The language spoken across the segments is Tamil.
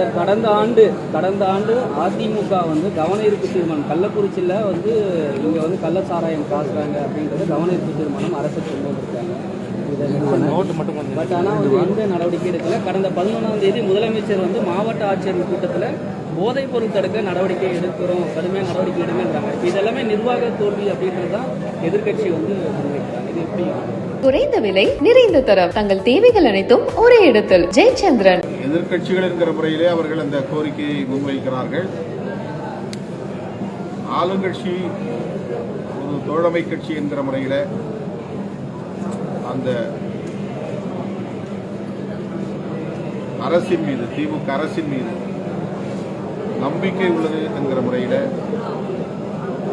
சார் கடந்த ஆண்டு கடந்த ஆண்டு அதிமுக வந்து கவன ஈர்ப்பு தீர்மானம் கள்ளக்குறிச்சியில் வந்து இங்கே வந்து கள்ள சாராயம் காசுறாங்க அப்படின்றத கவன ஈர்ப்பு தீர்மானம் அரசு கொண்டு வந்திருக்காங்க. பட் ஆனால் வந்து எந்த நடவடிக்கை எடுக்கல. கடந்த பதினொன்றாம் தேதி முதலமைச்சர் வந்து மாவட்ட ஆட்சியர் கூட்டத்தில் போதைப் பொருள் தடுக்க நடவடிக்கை எடுக்கிறோம் கடுமையாக நடவடிக்கை எடுங்கன்றாங்க. இதெல்லாமே நிர்வாக தோல்வி அப்படின்றது தான் எதிர்க்கட்சி வந்து முன்வைக்கிறாங்க. இது எப்படி? குறைந்த விலை நிறைந்த தரம். தங்கள் தேவைகள் அனைத்தும் ஒரே இடத்தில். ஜெயச்சந்திரன். எதிர்க்கட்சிகள் என்கிற முறையிலே அவர்கள் அந்த கோரிக்கையை முன்வைக்கிறார்கள். ஆளுங்கட்சி ஒரு தோழமை கட்சி என்கிற முறையில் அந்த அரசின் மீது திமுக அரசின் மீது நம்பிக்கை உள்ளது என்கிற முறையில்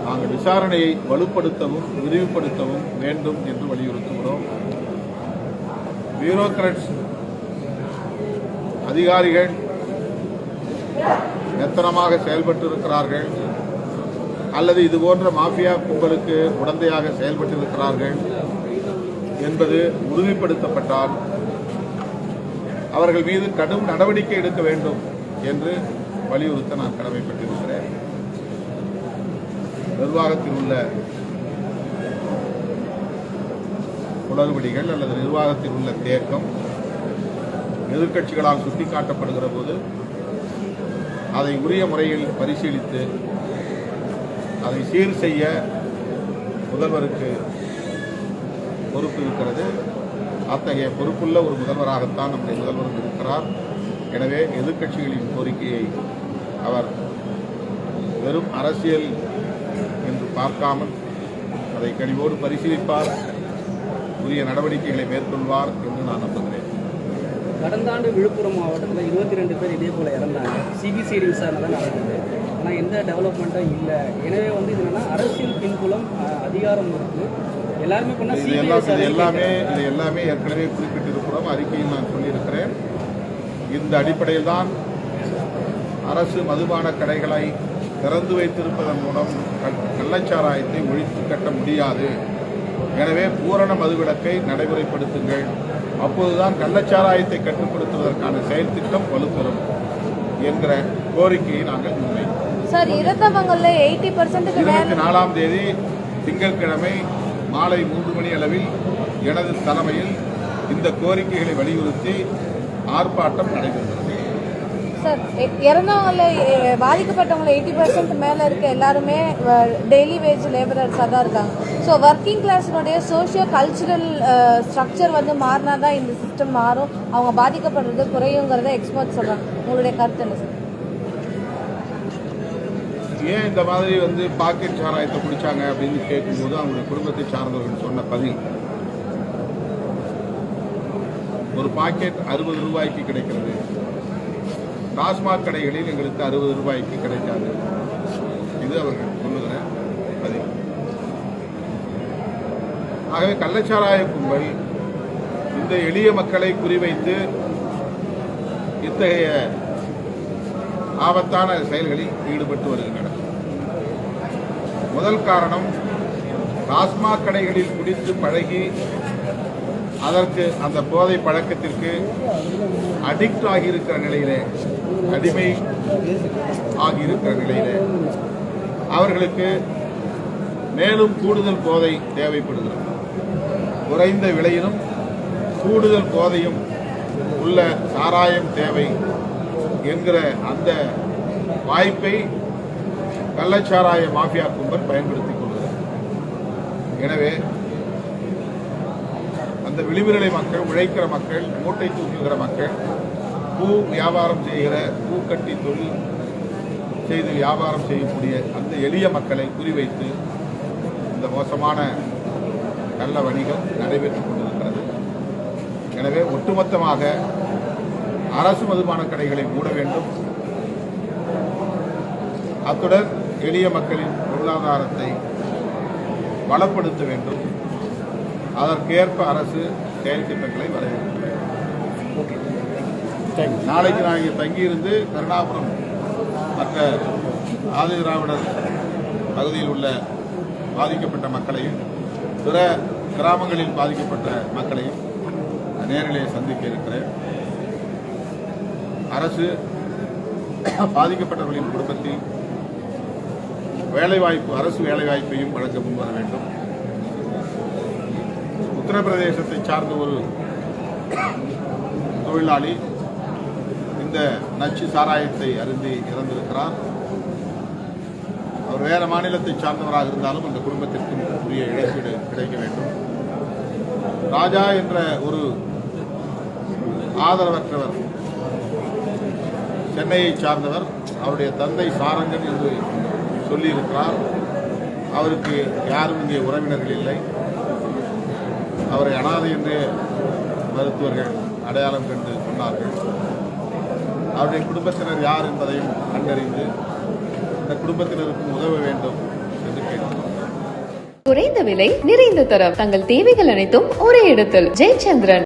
நாங்கள் விசாரணையை வலுப்படுத்தவும் விரிவுபடுத்தவும் வேண்டும் என்று வலியுறுத்துகிறோம். பியூரோக்ராட்ஸ் அதிகாரிகள் மெத்தனமாக செயல்பட்டு இருக்கிறார்கள் அல்லது இது போன்ற மாஃபியா கும்பலுக்கு உடந்தையாக செயல்பட்டு இருக்கிறார்கள் என்பது உறுதிப்படுத்தப்பட்டால் அவர்கள் மீது கடும் நடவடிக்கை எடுக்க வேண்டும் என்று வலியுறுத்த நான் கடமைப்பட்டிருக்கிறேன். நிர்வாகத்தில் உள்ள குளறுபடிகள் அல்லது நிர்வாகத்தில் உள்ள தேக்கம் எதிர்க்கட்சிகளால் சுட்டிக்காட்டப்படுகிற போது அதை உரிய முறையில் பரிசீலித்து அதை சீர் செய்ய முதல்வருக்கு பொறுப்பு இருக்கிறது. அத்தகைய பொறுப்புள்ள ஒரு முதல்வராகத்தான் நம்முடைய முதல்வர் இருக்கிறார். எனவே எதிர்க்கட்சிகளின் கோரிக்கையை அவர் வெறும் அரசியல் என்று பார்க்காமல் அதை கனிவோடு பரிசீலிப்பார். உரிய நடவடிக்கைகளை மேற்கொள்வார் என்று நான் நம்புகிறேன். கடந்த ஆண்டு விழுப்புரம் மாவட்டத்தில் இருபத்தி ரெண்டு பேர் இதே போல் இறந்தாங்க. சிபிசிஐடி விசாரணை தான் நடந்தது. ஆனால் எந்த டெவலப்மெண்ட்டும் இல்லை. எனவே வந்து இது என்னன்னா அரசியல் பின்புலம் அதிகாரம் இருக்கு. எல்லாருமே பண்ணா இது எல்லாம் இது எல்லாமே இது எல்லாமே ஏற்கனவே குறிப்பிட்டிருக்கிறோம். அறிக்கையில் நான் சொல்லியிருக்கிறேன். இந்த அடிப்படையில் தான் அரசு மதுபான கடைகளை திறந்து வைத்திருப்பதன் மூலம் கள்ளச்சாராயத்தை ஒழித்து கட்ட முடியாது. எனவே பூரண மதுவிலக்கை நடைமுறைப்படுத்துங்கள். அப்போதுதான் கள்ளச்சாராயத்தை கட்டுப்படுத்துவதற்கான செயல் திட்டம் வலுப்பெறும் என்கிற கோரிக்கையை நாங்கள் முன்வைக்கிறோம் சார் இறந்தவங்கள எயிட்டி பர்சன்ட்டுக்கு மேல இருபத்தி நாலாம் தேதி திங்கட்கிழமை மாலை மூன்று மணி அளவில் எனது தலைமையில் இந்த கோரிக்கைகளை வலியுறுத்தி ஆர்ப்பாட்டம் நடைபெறுகிறது. சார் இறந்தவங்கள பாதிக்கப்பட்டவங்கள எயிட்டி பர்சன்ட் மேல இருக்க எல்லாருமே டெய்லி வேஜ் லேபரர்ஸாக தான் இருக்காங்க. ஸோ ஒர்க்கிங் கிளாஸினுடைய சோஷியோ கல்ச்சுரல் ஸ்ட்ரக்சர் வந்து மாறினா தான் இந்த சிஸ்டம் மாறும். அவங்க பாதிக்கப்படுறது குறையுங்கிறத எக்ஸ்பர்ட் சொல்கிறாங்க உங்களுடைய கருத்து என்ன சார் ஏன் இந்த மாதிரி வந்து பாக்கெட் சாராயத்தை குடித்தாங்க அப்படின்னு கேட்கும்போது அவங்களுடைய குடும்பத்தை சார்ந்தவர்கள் சொன்ன பதில் ஒரு பாக்கெட் அறுபது ரூபாய்க்கு கிடைக்கிறது. டாஸ்மாக் கடைகளில் எங்களுக்கு அறுபது ரூபாய்க்கு கிடைக்காது. இது அவர்கள் சொல்லுகிறேன் பதில் ஆகவே கள்ளச்சாராய கும்பல் இந்த எளிய மக்களை குறிவைத்து இத்தகைய ஆபத்தான செயல்களில் ஈடுபட்டு வருகின்றனர். முதல் காரணம் டாஸ்மாக் கடைகளில் குடித்து பழகி அதற்கு அந்த போதை பழக்கத்திற்கு அடிக்ட் ஆகியிருக்கிற நிலையிலே அடிமை ஆகியிருக்கிற நிலையிலே அவர்களுக்கு மேலும் கூடுதல் போதை தேவைப்படுகிறது. குறைந்த விலையிலும் கூடுதல் போதையும் உள்ள சாராயம் தேவை என்கிற அந்த வாய்ப்பை கள்ளச்சாராய மாஃபியா கும்பல் பயன்படுத்திக் கொள்கிறது. எனவே அந்த விளிம்புநிலை மக்கள் உழைக்கிற மக்கள் மூட்டை தூக்குகிற மக்கள் பூ வியாபாரம் செய்கிற பூக்கட்டி தொழில் செய்து வியாபாரம் செய்யக்கூடிய அந்த எளிய மக்களை குறிவைத்து இந்த மோசமான நல்ல வணிகம் நடைபெற்றுக் கொண்டிருக்கிறது. எனவே ஒட்டுமொத்தமாக அரசு மதுபான கடைகளை மூட வேண்டும். அத்துடன் எளிய மக்களின் பொருளாதாரத்தை வளப்படுத்த வேண்டும். அதற்கேற்ப அரசு செயல் திட்டங்களை வரவேற்க வேண்டும் நாளைக்கு நான் இங்கே தங்கியிருந்து கருணாபுரம் மற்ற ஆதி திராவிடர் பகுதியில் உள்ள பாதிக்கப்பட்ட மக்களையும் பிற கிராமங்களில் பாதிக்கப்பட்ட மக்களையும் நேரிலே சந்திக்க இருக்கிறேன். அரசு பாதிக்கப்பட்டவர்களின் குடும்பத்தில் வேலைவாய்ப்பு அரசு வேலைவாய்ப்பையும் வழங்க முன்வர வேண்டும். உத்தரப்பிரதேசத்தை சார்ந்த ஒரு தொழிலாளி இந்த நச்சு சாராயத்தை அருந்தி இறந்திருக்கிறார். அவர் வேற மாநிலத்தை சார்ந்தவராக இருந்தாலும் அந்த குடும்பத்திற்கும் உரிய இழப்பீடு கிடைக்க வேண்டும். ராஜா என்ற ஒரு ஆதரவற்றவர் சென்னையை சார்ந்தவர் அவருடைய தந்தை சாரங்கன் என்று சொல்லியிருக்கிறார். அவருக்கு யாரும் இங்கே உறவினர்கள் இல்லை. அவரை அனாதை என்றே மருத்துவர்கள் அடையாளம் கண்டு சொன்னார்கள் அவருடைய குடும்பத்தினர் யார் என்பதையும் கண்டறிந்து அந்த குடும்பத்தினருக்கும் உதவ வேண்டும் என்று கேட்கிறோம் குறைந்த விலை நிறைந்த தரம். தங்கள் தேவைகள் அனைத்தும் ஒரே இடத்தில். ஜெயச்சந்திரன்.